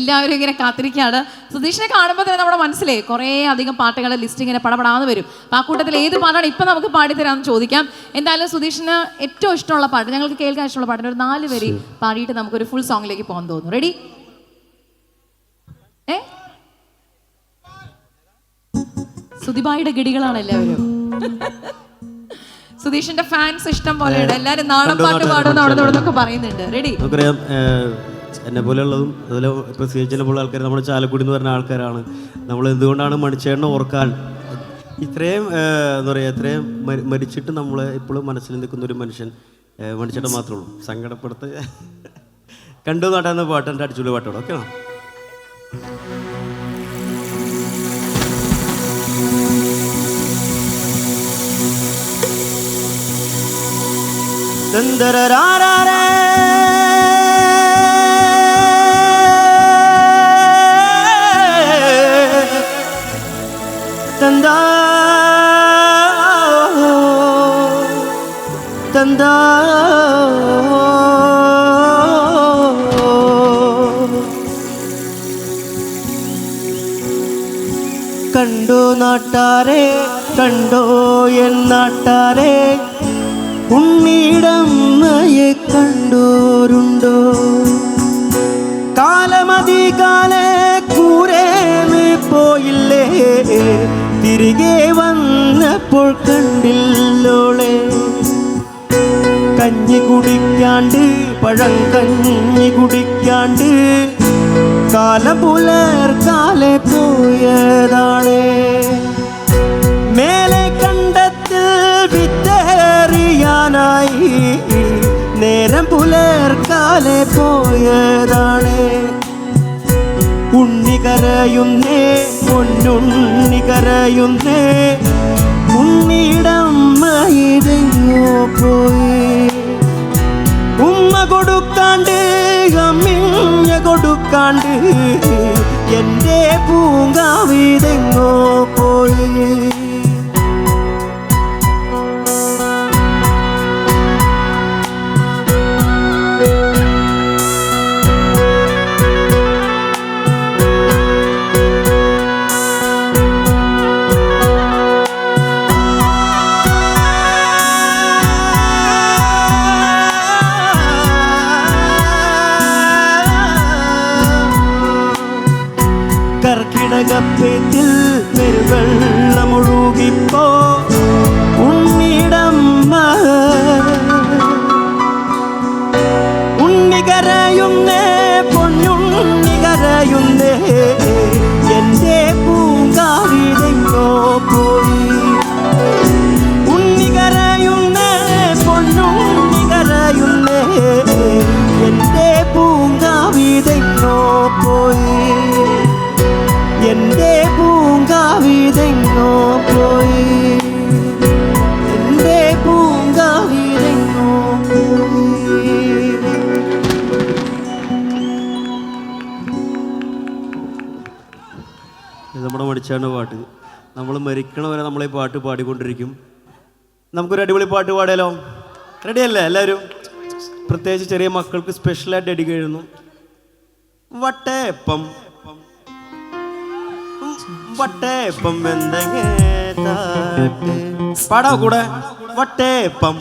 എല്ലാവരും ഇങ്ങനെ കാത്തിരിക്കുകയാണ്. സുധീഷിനെ കാണുമ്പോൾ തന്നെ നമ്മുടെ മനസ്സിലേ കുറേ അധികം പാട്ടുകളുടെ ലിസ്റ്റ് ഇങ്ങനെ പടപടാന്ന് വരും. ആ കൂട്ടത്തിൽ ഏത് പാട്ടാണ് ഇപ്പം നമുക്ക് പാടി പാടിത്തരാമെന്ന് ചോദിക്കാം. എന്തായാലും സുധീഷിന് ഏറ്റവും ഇഷ്ടമുള്ള പാട്ട് ഞങ്ങൾക്ക് കേൾക്കാൻ ഇഷ്ടമുള്ള പാട്ടിന് ഒരു നാല് വരി പാടിയിട്ട് നമുക്കൊരു ഫുൾ സോങ്ങിലേക്ക് പോകാൻ തോന്നുന്നു. റെഡി ഏ? സുധിബായിയുടെ ഗിടികളാണ് എല്ലാവരും. സുധീഷിന്റെ ഫാൻസ് ഇഷ്ടം പോലെയുണ്ട് എല്ലാവരും നാടൻ പാട്ട് പാടുന്ന അവിടെ നിന്നൊക്കെ പറയുന്നുണ്ട്. റെഡി എന്നെ പോലെയുള്ളതും അതുപോലെ ഇപ്പോൾ സി എച്ചിനെ പോലുള്ള ആൾക്കാർ നമ്മുടെ ചാലക്കുടി എന്ന് പറഞ്ഞ ആൾക്കാരാണ്. നമ്മൾ എന്തുകൊണ്ടാണ് മണിച്ചേട്ടനെ ഓർക്കാൻ? ഇത്രയും എന്താ പറയുക ഇത്രയും മരി- മരിച്ചിട്ട് നമ്മൾ ഇപ്പോഴും മനസ്സിൽ നിൽക്കുന്ന ഒരു മനുഷ്യൻ മണിച്ചേട്ടൻ മാത്രമേ ഉള്ളൂ. സങ്കടപ്പെടുത്ത് കണ്ടു നാട്ടാന്ന പാട്ട് എന്റെ അടിച്ചുള്ളി പാട്ടോട്. ഓക്കെ ആണോ തന്താ കണ്ടോ നാട്ടാരെ കണ്ടോ എൻ നാട്ടാരെ? ഉണ്ണിടമ്മയെ കണ്ടോരുണ്ടോ? കാലമതി കാലേ കൂരേന്ന് പോയില്ലേ? തിരികെ വന്നപ്പോൾ കണ്ടില്ലോളെ? കഞ്ഞി കുടിക്കാണ്ട് പഴം കഞ്ഞി കുടിക്കാണ്ട് കാലം പുലർക്കാലെ പോയതാണ്. മേലെ കണ്ടത്തിൽ വിറ്റേറിയാനായി നേരം പുലർക്കാലെ പോയതാണ്. ഉണ്ണി കരയുന്നേ പൊന്നുണ്ണി കരയുന്നേ ഉണ്ണിയിടം ആയിരുന്നു പോയി. കൊടുക്കാണ്ട് എന്റെ പൂങ്കാവിതെങ്ങോ കർക്കിടകപ്പേറ്റിൽ പെരുവെള്ളമൊഴുകിപ്പോ ഉണ്ണിടമ്മ ഉണ്ണി കരയുന്നേ നമ്മുടെ മടിച്ചാണ് പാട്ട്. നമ്മൾ മരിക്കണ വരെ നമ്മൾ ഈ പാട്ട് പാടിക്കൊണ്ടിരിക്കും. നമുക്കൊരു അടിപൊളി പാട്ട് പാടിയാലോ? റെഡിയല്ലേ എല്ലാവരും? പ്രത്യേകിച്ച് ചെറിയ മക്കൾക്ക് സ്പെഷ്യലായിട്ട് ഡെഡിക്കേറ്റ് ചെയ്യുന്നു വട്ടേപ്പം വട്ടേപ്പം എന്തെങ്കിലും പാടാ കൂടെ? വട്ടേപ്പം